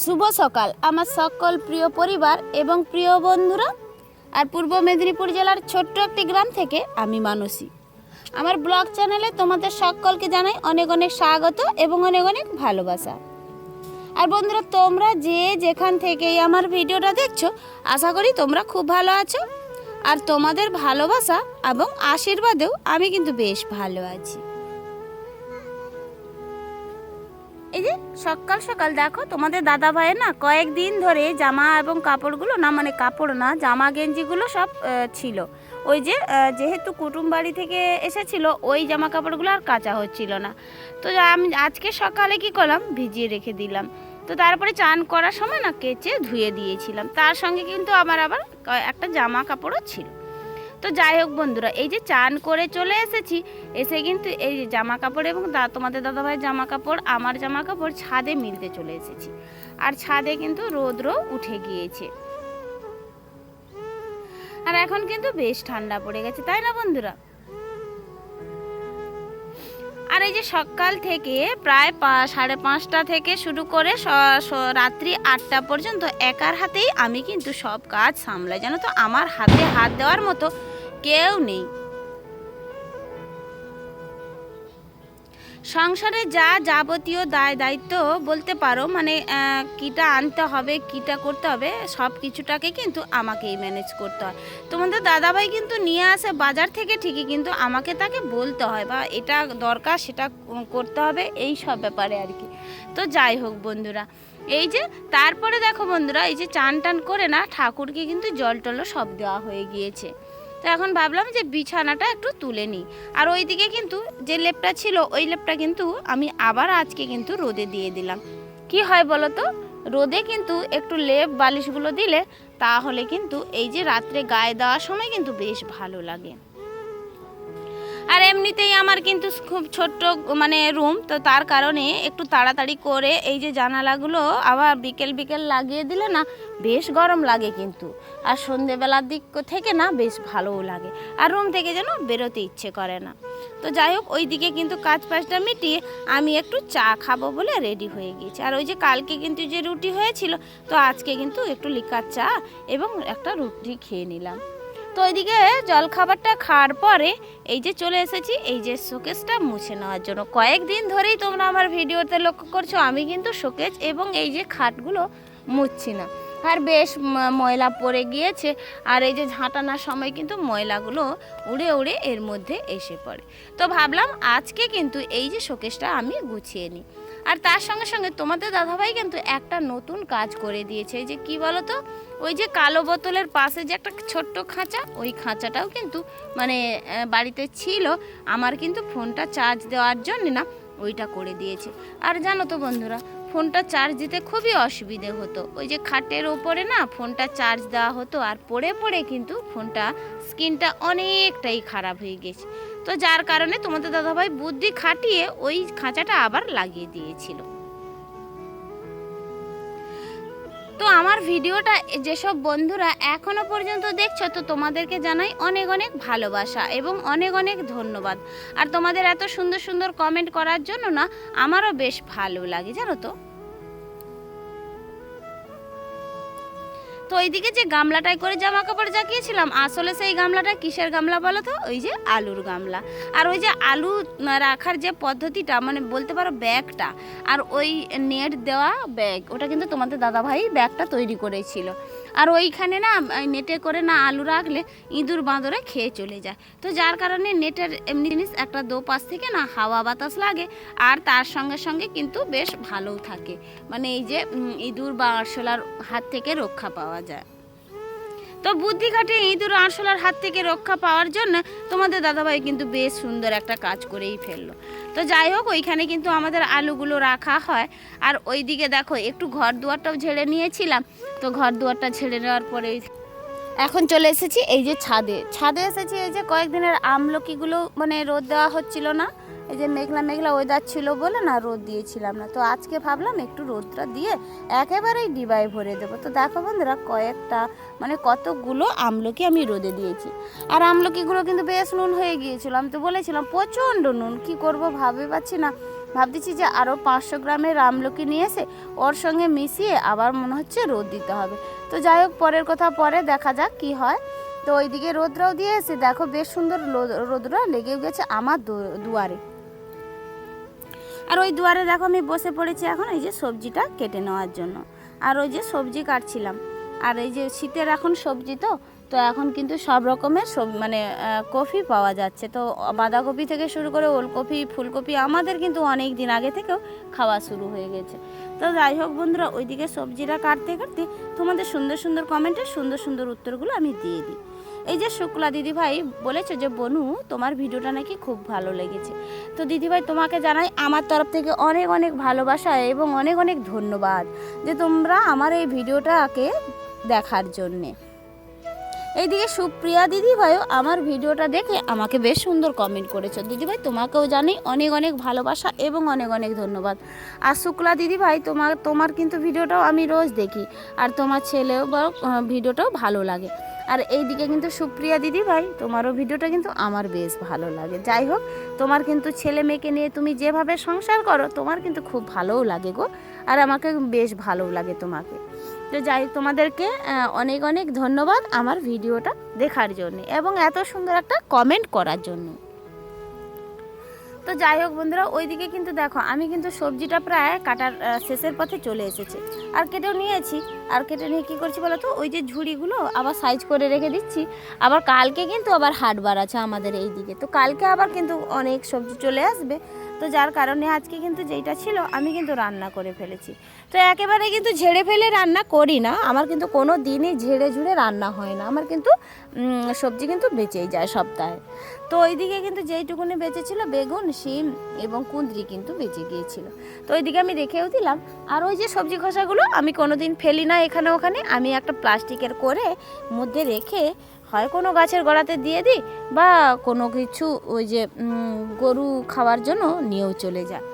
শুভ সকাল, আমার সকল প্রিয় পরিবার এবং প্রিয় বন্ধুরা। আর পূর্ব মেদিনীপুর জেলার ছোট্ট একটি গ্রাম থেকে আমি মানসী। আমার ব্লগ চ্যানেলে তোমাদের সকলকে জানাই অনেক অনেক স্বাগত এবং অনেক অনেক ভালোবাসা। আর বন্ধুরা, তোমরা যে যেখান থেকেই আমার ভিডিওটা দেখছ, আশা করি তোমরা খুব ভালো আছো। আর তোমাদের ভালোবাসা এবং আশীর্বাদেও আমি কিন্তু বেশ ভালো আছি। যে সকাল সকাল দেখো, তোমাদের দাদা ভাইয়ের না কয়েকদিন ধরে জামা এবং কাপড়গুলো না মানে কাপড় না, জামা গেঞ্জিগুলো সব ছিল। ওই যে যেহেতু কুটুম বাড়ি থেকে এসেছিল, ওই জামা কাপড়গুলো আর কাঁচা হচ্ছিল না। তো আমি আজকে সকালে কি করলাম? ভিজিয়ে রেখে দিলাম। তো তারপরে চান করার সময় না কেচে ধুয়ে দিয়েছিলাম। তার সঙ্গে কিন্তু আমার আবার একটা জামা কাপড়ও ছিল। তো যাই হোক বন্ধুরা, এই যে চান করে চলে এসেছি, এসে কিন্তু এই যে জামা কাপড় এবং দা- তোমাদের দাদাভাইয়ের জামা কাপড় আমার জামা কাপড় ছাদে মিলতে চলে এসেছি। আর ছাদে কিন্তু রৌদ্র উঠে গিয়েছে। আর এখন কিন্তু বেশ ঠান্ডা পড়ে গেছে, তাই না বন্ধুরা? আর এই যে সকাল থেকে প্রায় সাড়ে পাঁচটা থেকে শুরু করে রাত্রি আটটা পর্যন্ত একার হাতেই আমি কিন্তু সব কাজ সামলাই। জানো তো? আমার হাতে হাত দেওয়ার মতো কেউ নেই। সংসারে যা যাবতীয় দায় দায়িত্ব বলতে পারো মানে কিটা আনতে হবে, কিটা করতে হবে, সব কিছুটাকে কিন্তু আমাকেই ম্যানেজ করতে হয়। তোমাদের দাদাভাই কিন্তু নিয়ে আসে বাজার থেকে ঠিকই, কিন্তু আমাকে তাকে বলতে হয়, বা এটা দরকার, সেটা করতে হবে, এই সব ব্যাপারে আর কি। তো যাই হোক বন্ধুরা, এই যে, তারপরে দেখো বন্ধুরা, এই যে চান টান করে না, ঠাকুরকে কিন্তু জল টলও সব দেওয়া হয়ে গিয়েছে। তো এখন ভাবলাম যে বিছানাটা একটু তুলে নিই। আর ওইদিকে কিন্তু যে লেপটা ছিল, ওই লেপটা কিন্তু আমি আবার আজকে কিন্তু রোদে দিয়ে দিলাম। কি হয় বলো তো? রোদে কিন্তু একটু লেপ, বালিশগুলো দিলে তাহলে কিন্তু এই যে রাত্রে গায়ে দেওয়ার সময় কিন্তু বেশ ভালো লাগে। আর এমনিতেই আমার কিন্তু খুব ছোট্ট মানে রুম তো তার কারণে একটু তাড়াতাড়ি করে এই যে জানালাগুলো আবার বিকেল বিকেল লাগিয়ে দিলে না বেশ গরম লাগে কিন্তু। আর সন্ধেবেলার দিক থেকে না বেশ ভালোও লাগে। আর রুম থেকে যেন বেরোতে ইচ্ছে করে না। তো যাই হোক ওই দিকে কিন্তু কাজ পাঁচটা মিটিয়ে আমি একটু চা খাব বলে রেডি হয়ে গিয়েছি। আর ওই যে কালকে কিন্তু যে রুটি হয়েছিল, তো আজকে কিন্তু একটু লিকার চা এবং একটা রুটি খেয়ে নিলাম। তো ওইদিকে জলখাবারটা খাওয়ার পরে এই যে চলে এসেছি, এই যে শোকেসটা মুছে নেওয়ার জন্য। কয়েকদিন ধরেই তোমরা আমার ভিডিওতে লক্ষ্য করছ, আমি কিন্তু শোকেস এবং এই যে খাটগুলো মুছছি না। আর বেশ ময়লা পড়ে গিয়েছে, আর এই যে ঝাঁটানোর সময় কিন্তু ময়লাগুলো উড়ে উড়ে এর মধ্যে এসে পড়ে। তো ভাবলাম আজকে কিন্তু এই যে শোকেসটা আমি গুছিয়ে নিই। আর তার সঙ্গে সঙ্গে তোমাদের দাদাভাই কিন্তু একটা নতুন কাজ করে দিয়েছে যে কি বলো তো ওই যে কালো বোতলের পাশে যে একটা ছোট্ট খাঁচা, ওই খাঁচাটাও কিন্তু মানে বাড়িতে ছিল। আমার কিন্তু ফোনটা চার্জ দেওয়ার জন্য না ওইটা করে দিয়েছে। আর জানো তো বন্ধুরা, ফোনটা চার্জ দিতে খুবই অসুবিধে হতো। ওই যে খাটের ওপরে না ফোনটা চার্জ দেওয়া হতো, আর পড়ে পড়ে কিন্তু ফোনটা স্ক্রিনটা অনেকটাই খারাপ হয়ে গেছে। তো যার কারণে তোমাদের দাদাভাই বুদ্ধি খাটিয়ে ওই খাঁচাটা আবার লাগিয়ে দিয়েছিল। আমার ভিডিওটা যেসব বন্ধুরা এখনও পর্যন্ত দেখছ, তো তোমাদেরকে জানাই অনেক অনেক ভালোবাসা এবং অনেক অনেক ধন্যবাদ। আর তোমাদের এত সুন্দর সুন্দর কমেন্ট করার জন্য না, আমারও বেশ ভালো লাগে, জানো তো? তো ওইদিকে যে গামলাটায় করে জামা কাপড় জাকিয়েছিলাম আসলে সেই গামলাটা কিসের গামলা বলো তো? ওই যে আলুর গামলা। আর ওই যে আলু রাখার যে পদ্ধতিটা মানে বলতে পারো ব্যাগটা, আর ওই নেট দেওয়া ব্যাগ, ওটা কিন্তু তোমাদের দাদাভাই ব্যাগটা তৈরি করেছিল। আর ওইখানে না নেটে করে না আলু রাখলে ইঁদুর বাঁদরে খেয়ে চলে যায়। তো যার কারণে নেটের এমনি জিনিস, একটা দোপাশ থেকে না হাওয়া বাতাস লাগে আর তার সঙ্গে সঙ্গে কিন্তু বেশ ভালোও থাকে। মানে এই যে ইঁদুর বা আরশোলার হাত থেকে রক্ষা পাওয়া যায়। তো বুদ্ধি খাটে ইঁদুর আরশোলার হাত থেকে রক্ষা পাওয়ার জন্য তোমাদের দাদাভাই কিন্তু বেশ সুন্দর একটা কাজ করেই ফেলল। তো যাই হোক, ওইখানে কিন্তু আমাদের আলুগুলো রাখা হয়। আর ওইদিকে দেখো, একটু ঘর দুয়ারটাও ঝেড়ে নিয়েছিলাম। তো ঘর দুয়ারটা ঝেড়ে নেওয়ার পরে এখন চলে এসেছি এই যে ছাদে। ছাদে এসেছি এই যে কয়েকদিনের আমলকিগুলো মানে রোদ দেওয়া হচ্ছিল না। এই যে মেঘলা মেঘলা ওয়েদার ছিল বলে না রোদ দিয়েছিলাম না। তো আজকে ভাবলাম একটু রোদটা দিয়ে একেবারেই ডিবায় ভরে দেবো। তো দেখো বন্ধুরা, কয়েকটা মানে কতগুলো আমলকি আমি রোদে দিয়েছি। আর আমলকিগুলো কিন্তু বেশ নুন হয়ে গিয়েছিল। আমি তো বলেছিলাম, প্রচণ্ড নুন, কি করব ভাবে পাচ্ছি না। ভাবতেছি যে আরও পাঁচশো গ্রামের আমলকি নিয়ে এসে ওর সঙ্গে মিশিয়ে আবার মনে হচ্ছে রোদ দিতে হবে। তো যাই হোক, পরের কথা পরে দেখা যাক কি হয়। তো ওইদিকে রোদরাও দিয়ে এসে দেখো বেশ সুন্দর রোদ- রোদরা লেগেও গেছে আমার দুয়ারে। আর ওই দুয়ারে দেখো আমি বসে পড়েছি এখন এই যে সবজিটা কেটে নেওয়ার জন্য। আর ওই যে সবজি কাটছিলাম। আর এই যে শীতের এখন সবজি তো তো এখন কিন্তু সব রকমের সব মানে কফি পাওয়া যাচ্ছে। তো বাঁধাকপি থেকে শুরু করে ওলকপি, ফুলকপি আমাদের কিন্তু অনেক দিন আগে থেকেও খাওয়া শুরু হয়ে গেছে। তো যাই হোক বন্ধুরা, ওইদিকে সবজিটা কাটতে কাটতে তোমাদের সুন্দর সুন্দর কমেন্টে সুন্দর সুন্দর উত্তরগুলো আমি দিয়ে দিই। এই যে শুক্লা দিদিভাই বলেছে যে, বনু, তোমার ভিডিওটা নাকি খুব ভালো লেগেছে। তো দিদিভাই, তোমাকে জানাই আমার তরফ থেকে অনেক অনেক ভালোবাসা এবং অনেক অনেক ধন্যবাদ যে তোমরা আমার এই ভিডিওটাকে দেখার জন্যে। এইদিকে সুপ্রিয়া দিদিভাইও আমার ভিডিওটা দেখে আমাকে বেশ সুন্দর কমেন্ট করেছ। দিদিভাই, তোমাকেও জানি অনেক অনেক ভালোবাসা এবং অনেক অনেক ধন্যবাদ। আর শুক্লা দিদিভাই তোমার তোমার কিন্তু ভিডিওটাও আমি রোজ দেখি আর তোমার ছেলেও বা ভিডিওটাও ভালো লাগে। আর এইদিকে কিন্তু সুপ্রিয়া দিদিভাই, তোমারও ভিডিওটা কিন্তু আমার বেশ ভালো লাগে। যাই হোক, তোমার কিন্তু ছেলে মেয়েকে নিয়ে তুমি যেভাবে সংসার করো, তোমার কিন্তু খুব ভালোও লাগে গো। আর আমাকে বেশ ভালোও লাগে তোমাকে। তো যাই, তোমাদেরকে অনেক অনেক ধন্যবাদ আমার ভিডিওটা দেখার জন্য এবং এত সুন্দর একটা কমেন্ট করার জন্য। তো যাই হোক বন্ধুরা, ওইদিকে কিন্তু দেখো, আমি কিন্তু সবজিটা প্রায় কাটার শেষের পথে চলে এসেছি। আর কেটেও নিয়েছি। আর কেটে নিয়ে কী করছি বলো তো ওই যে ঝুড়িগুলো আবার সাইজ করে রেখে দিচ্ছি। আবার কালকে কিন্তু আবার হাটবার আছে আমাদের এই দিকে তো কালকে আবার কিন্তু অনেক সবজি চলে আসবে। তো যার কারণে আজকে কিন্তু যেইটা ছিল, আমি কিন্তু রান্না করে ফেলেছি। তো একেবারে কিন্তু ঝেড়ে ফেলে রান্না করি না, আমার কিন্তু কোনো দিনই ঝেড়ে ঝুড়ে রান্না হয় না। আমার কিন্তু সবজি কিন্তু বেঁচেই যায় সপ্তাহে। তো ওইদিকে কিন্তু যেইটুকুনি বেঁচেছিল, বেগুন, শিম এবং কুঁদরি কিন্তু বেঁচে গিয়েছিল। তো ওইদিকে আমি রেখেও দিলাম। আর ওই যে সবজি খোসাগুলো আমি কোনো দিন ফেলি না এখানে ওখানে, আমি একটা প্লাস্টিকের করে মধ্যে রেখে হয় কোনো গাছের গোড়াতে দিয়ে দিই বা কোনো কিছু ওই যে গরু খাওয়ার জন্য নিয়েও চলে যায়।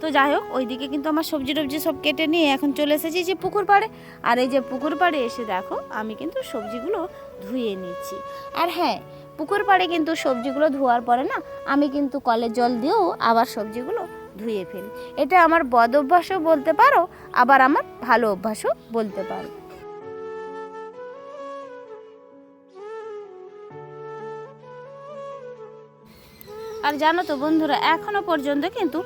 তো যাই হোক, ওইদিকে কিন্তু আমার সবজি টবজি সব কেটে নিয়ে এখন চলে এসেছি যে পুকুর পাড়ে। আর এই যে পুকুর পাড়ে এসে দেখো, আমি কিন্তু সবজিগুলো ধুয়ে নিচ্ছি। আর হ্যাঁ পুকুর পাড়ে কিন্তু সবজিগুলো ধোয়ার পরে না, আমি কিন্তু কলের জল দিয়েও আবার সবজিগুলো ধুয়ে ফেলি। এটা আমার বদ অভ্যাসও বলতে পারো, আবার আমার ভালো অভ্যাসও বলতে পারো। আর জানো তো বন্ধুরা এখনও পর্যন্ত কিন্তু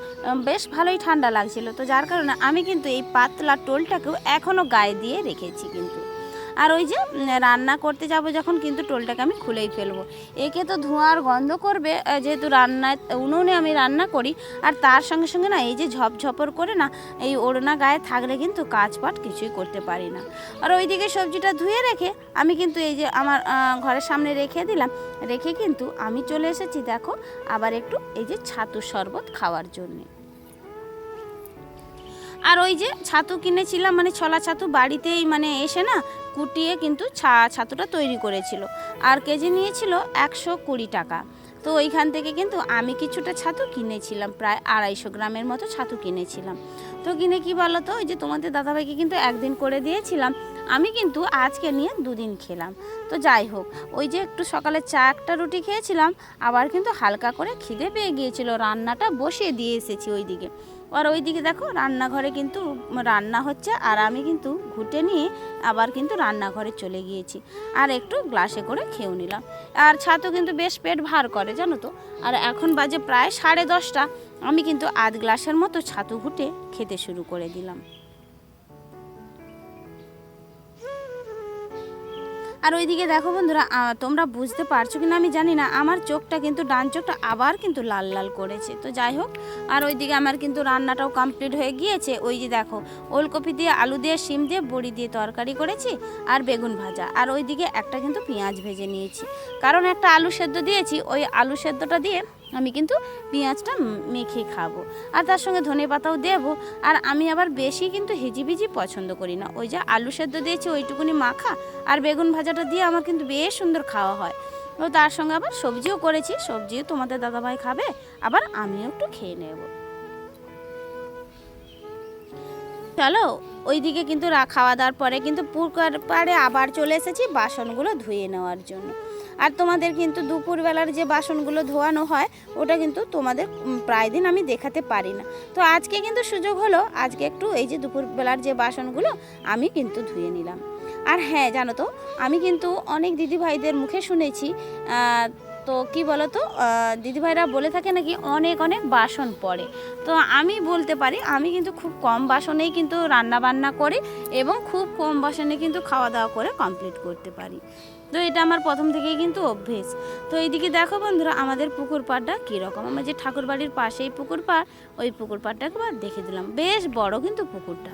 বেশ ভালোই ঠান্ডা লাগছিল। তো যার কারণে আমি কিন্তু এই পাতলা টোলটাকেও এখনও গায়ে দিয়ে রেখেছি কিন্তু। আর ওই যে রান্না করতে যাব যখন কিন্তু টোলটাকে আমি খুলেই ফেলব। একে তো ধোঁয়ার গন্ধ করবে যেহেতু রান্নায় উনুনে আমি রান্না করি, আর তার সঙ্গে সঙ্গে না, এই যে ঝপঝপর করে না, এই ওড়না গায়ে থাকলে কিন্তু কাজ পাট কিছুই করতে পারি না। আর ওইদিকে সবজিটা ধুয়ে রেখে আমি কিন্তু এই যে আমার ঘরের সামনে রেখে দিলাম। রেখে কিন্তু আমি চলে এসেছি, দেখো, আবার একটু এই যে ছাতু শরবত খাওয়ার জন্যে। আর ওই যে ছাতু কিনেছিলাম মানে ছলা ছাতু বাড়িতেই মানে এসে না কুটিয়ে কিন্তু ছা, ছাতুটা তৈরি করেছিল। আর কেজি নিয়েছিল একশো কুড়ি টাকা। তো ওইখান থেকে কিন্তু আমি কিছুটা ছাতু কিনেছিলাম, প্রায় আড়াইশো গ্রামের মতো ছাতু কিনেছিলাম। তো কিনে কি বলো তো ওই যে তোমাদের দাদাভাইকে কিন্তু একদিন করে দিয়েছিলাম, আমি কিন্তু আজকে নিয়ে দুদিন খেলাম। তো যাই হোক, ওই যে একটু সকালে চা একটা রুটি খেয়েছিলাম, আবার কিন্তু হালকা করে খিদে পেয়ে গিয়েছিল, রান্নাটা বসিয়ে দিয়ে এসেছি ওইদিকে। আর ওইদিকে দেখো রান্নাঘরে কিন্তু রান্না হচ্ছে, আর আমি কিন্তু ঘুটে নিয়ে আবার কিন্তু রান্নাঘরে চলে গিয়েছি। আর একটু গ্লাসে করে খেয়েও নিলাম। আর ছাতু কিন্তু বেশ পেট ভার করে, জানো তো? আর এখন বাজে প্রায় সাড়ে দশটা। আমি কিন্তু আধ গ্লাসের মতো ছাতু ঘুটে খেতে শুরু করে দিলাম। আর ওইদিকে দেখো বন্ধুরা তোমরা বুঝতে পারছ কিনা আমি জানি না, আমার চোখটা কিন্তু, ডান চোখটা আবার কিন্তু লাল লাল করেছে। তো যাই হোক, আর ওইদিকে আমার কিন্তু রান্নাটাও কমপ্লিট হয়ে গিয়েছে। ওই যে দেখো, ওলকপি দিয়ে, আলু দিয়ে, শিম দিয়ে, বড়ি দিয়ে তরকারি করেছি আর বেগুন ভাজা। আর ওইদিকে একটা কিন্তু পেঁয়াজ ভেজে নিয়েছি। কারণ একটা আলু সেদ্ধ দিয়েছি, ওই আলু সেদ্ধটা দিয়ে আমি কিন্তু পেঁয়াজটা মেখে খাব। আর তার সঙ্গে ধনে পাতাও দেবো। আর আমি আবার বেশি কিন্তু হিজিবিজি পছন্দ করি না। ওই যে আলু সেদ্ধ দিয়েছি, ওইটুকুনি মাখা আর বেগুন ভাজাটা দিয়ে আমার কিন্তু বেশ সুন্দর খাওয়া হয়। ও তার সঙ্গে আবার সবজিও করেছি। সবজিও তোমাদের দাদাভাই খাবে। আবার আমিও একটু খেয়ে নেব। চলো, ওইদিকে কিন্তু খাওয়া দাওয়ার পরে কিন্তু পুকুর পাড়ে আবার চলে এসেছি বাসনগুলো ধুয়ে নেওয়ার জন্য। আর তোমাদের কিন্তু দুপুরবেলার যে বাসনগুলো ধোয়ানো হয়, ওটা কিন্তু তোমাদের প্রায় দিন আমি দেখাতে পারি না। তো আজকে কিন্তু সুযোগ হলো, আজকে একটু এই যে দুপুরবেলার যে বাসনগুলো আমি কিন্তু ধুয়ে নিলাম। আর হ্যাঁ জানো তো, আমি কিন্তু অনেক দিদিভাইদের মুখে শুনেছি তো কি বলো তো দিদিভাইরা বলে থাকে নাকি অনেক অনেক বাসন পড়ে। তো আমি বলতে পারি, আমি কিন্তু খুব কম বাসনেই কিন্তু রান্না বান্না করি এবং খুব কম বাসনে কিন্তু খাওয়া দাওয়া করে কমপ্লিট করতে পারি। তো এটা আমার প্রথম থেকেই কিন্তু অভ্যেস। তো এইদিকে দেখো বন্ধুরা, আমাদের পুকুর পাড়টা কীরকম? আমার যে ঠাকুর বাড়ির পাশেই পুকুর পাড়, ওই পুকুর পাড়টা একবার দেখে দিলাম। বেশ বড় কিন্তু পুকুরটা।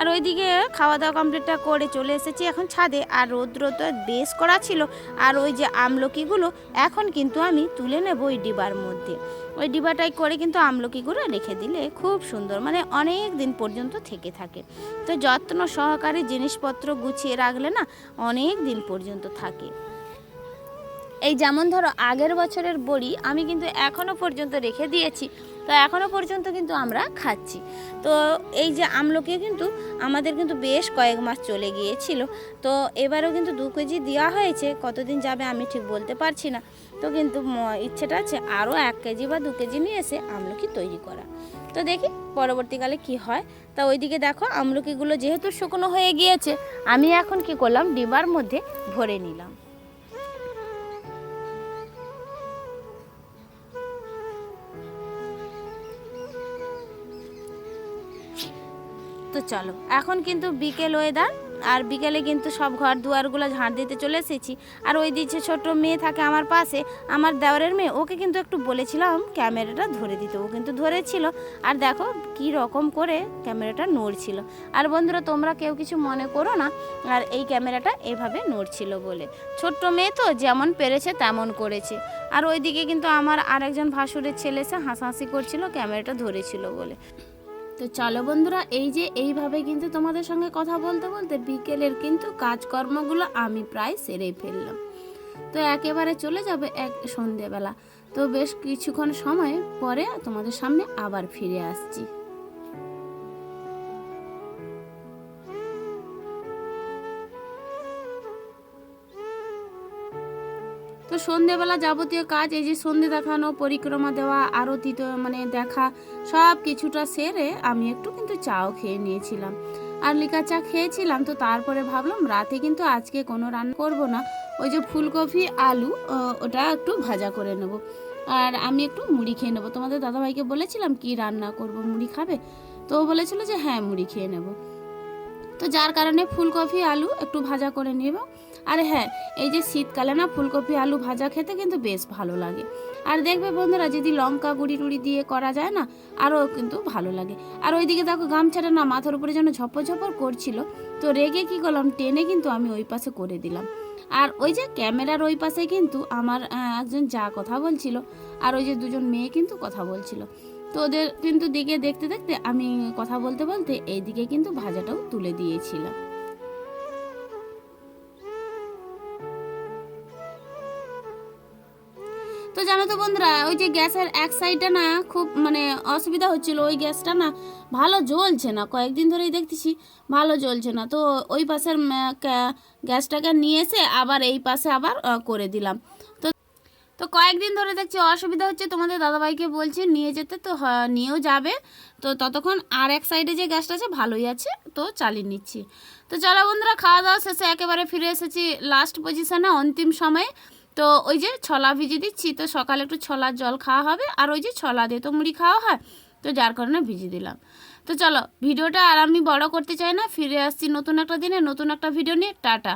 আর ওইদিকে খাওয়া দাওয়া কমপ্লিটটা করে চলে এসেছি এখন ছাদে। আর রৌদ্র তো বেশ করা ছিল। আর ওই যে আমলকিগুলো এখন কিন্তু আমি তুলে নেব ওই ডিবার মধ্যে। ওই ডিবাটাই করে কিন্তু আমলকিগুলো রেখে দিলে খুব সুন্দর মানে অনেক দিন পর্যন্ত থেকে থাকে। তো যত্ন সহকারে জিনিসপত্র গুছিয়ে রাখলে না অনেক দিন পর্যন্ত থাকে। এই যেমন ধরো আগের বছরের বড়ি আমি কিন্তু এখনও পর্যন্ত রেখে দিয়েছি। তো এখনও পর্যন্ত কিন্তু আমরা খাচ্ছি। তো এই যে আমলকি কিন্তু আমাদের কিন্তু বেশ কয়েক মাস চলে গিয়েছিল। তো এবারেও কিন্তু দু কেজি দেওয়া হয়েছে, কতদিন যাবে আমি ঠিক বলতে পারছি না। তো কিন্তু ইচ্ছেটা আছে আরও এক কেজি বা দু কেজি নিয়ে এসে আমলকি তৈরি করা। তো দেখি পরবর্তীকালে কি হয়। তা ওইদিকে দেখো আমলকিগুলো যেহেতু শুকনো হয়ে গিয়েছে, আমি এখন কি করলাম, ডিবার মধ্যে ভরে নিলাম। তো চলো। এখন কিন্তু বিকেল ওয়েদার আর বিকেলে কিন্তু সব ঘর দুয়ারগুলো ঝাঁট দিতে চলে এসেছি। আর ওই দিচ্ছে ছোট মেয়ে থাকে আমার পাশে, আমার দেওয়ারের মেয়ে, ওকে কিন্তু একটু বলেছিলাম ক্যামেরাটা ধরে দিতে। ও কিন্তু ধরেছিল। আর দেখো কি রকম করে ক্যামেরাটা নড়ছিল। আর বন্ধুরা, তোমরা কেউ কিছু মনে করো না, আর এই ক্যামেরাটা এভাবে নড়ছিল বলে। ছোট্ট মেয়ে তো যেমন পেরেছে তেমন করেছে। আর ওইদিকে কিন্তু আমার আরেকজন ভাসুরের ছেলে এসে হাসাহাসি করছিল, ক্যামেরাটা ধরেছিল বলে। তো চলো বন্ধুরা, এই যে এইভাবে কিন্তু তোমাদের সঙ্গে কথা বলতে বলতে বিকেলের কিন্তু কাজকর্মগুলো আমি প্রায় সেরে ফেললাম। তো একেবারে চলে যাবে এক সন্ধেবেলা। তো বেশ কিছুক্ষণ সময় পরে তোমাদের সামনে আবার ফিরে আসছি। তো সন্ধেবেলা যাবতীয় কাজ, এই যে সন্ধে দেখানো, পরিক্রমা দেওয়া, আরতি মানে দেখা, সব কিছুটা সেরে আমি একটু কিন্তু চাও খেয়ে নিয়েছিলাম। আর লিকা চা খেয়েছিলাম তো তারপরে ভাবলাম রাতে কিন্তু আজকে কোনো রান্না করব না। ওই যে ফুলকপি, আলু ওটা একটু ভাজা করে নেব। আর আমি একটু মুড়ি খেয়ে নেব। তোমাদের দাদাভাইকে বলেছিলাম কি রান্না করব, মুড়ি খাবে? তো বলেছিল যে হ্যাঁ মুড়ি খেয়ে নেব। তো যার কারণে ফুলকপি, আলু একটু ভাজা করে নেব। আর হ্যাঁ এই যে শীতকালে না ফুলকপি, আলু ভাজা খেতে কিন্তু বেশ ভালো লাগে। আর দেখবে বন্ধুরা, যদি লঙ্কা গুঁড়ি টুড়ি দিয়ে করা যায় না, আরও কিন্তু ভালো লাগে। আর ওইদিকে দেখো গামছাটা না মাথার উপরে যেন ঝপর ঝপর করছিল। তো রেগে কি করলাম, টেনে কিন্তু আমি ওই পাশে করে দিলাম। আর ওই যে ক্যামেরার ওই পাশে কিন্তু আমার একজন যা কথা বলছিল, আর ওই যে দুজন মেয়ে কিন্তু কথা বলছিল। তো ওদের কিন্তু দিকে দেখতে দেখতে আমি কথা বলতে বলতে এইদিকে কিন্তু ভাজাটাও তুলে দিয়েছিলাম। তো জানো তো বন্ধুরা, ওই যে গ্যাসের এক সাইডটা না খুব মানে অসুবিধা হচ্ছিল, ওই গ্যাসটা না ভালো জ্বলছে না, কয়েকদিন ধরেই দেখতেছি ভালো জ্বলছে না। তো ওই পাশের গ্যাসটাকে নিয়ে এসে আবার এই পাশে আবার করে দিলাম। তো কয়েকদিন ধরে দেখছি অসুবিধা হচ্ছে, তোমাদের দাদাভাইকে বলছে নিয়ে যেতে, তো নিয়েও যাবে। তো ততক্ষণ আর এক সাইডে যে গ্যাসটা আছে, ভালোই আছে, তো চালিয়ে নিচ্ছি। তো চলো বন্ধুরা, খাওয়া দাওয়া শেষে একেবারে ফিরে এসেছি লাস্ট পজিশনে অন্তিম সময়ে। তো ওই যে ছলা ভিজে দিচ্ছি, তো সকালে একটু ছলার জল খাওয়া হবে, আর ওই যে ছলা দিয়ে তো মুড়ি খাওয়া হয়, তো যার কারণে ভিজে দিলাম। তো চলো, ভিডিওটা আর আমি বড় করতে চাই না, ফিরে আসছি নতুন একটা দিনে, নতুন একটা ভিডিও নিয়ে, টাটা।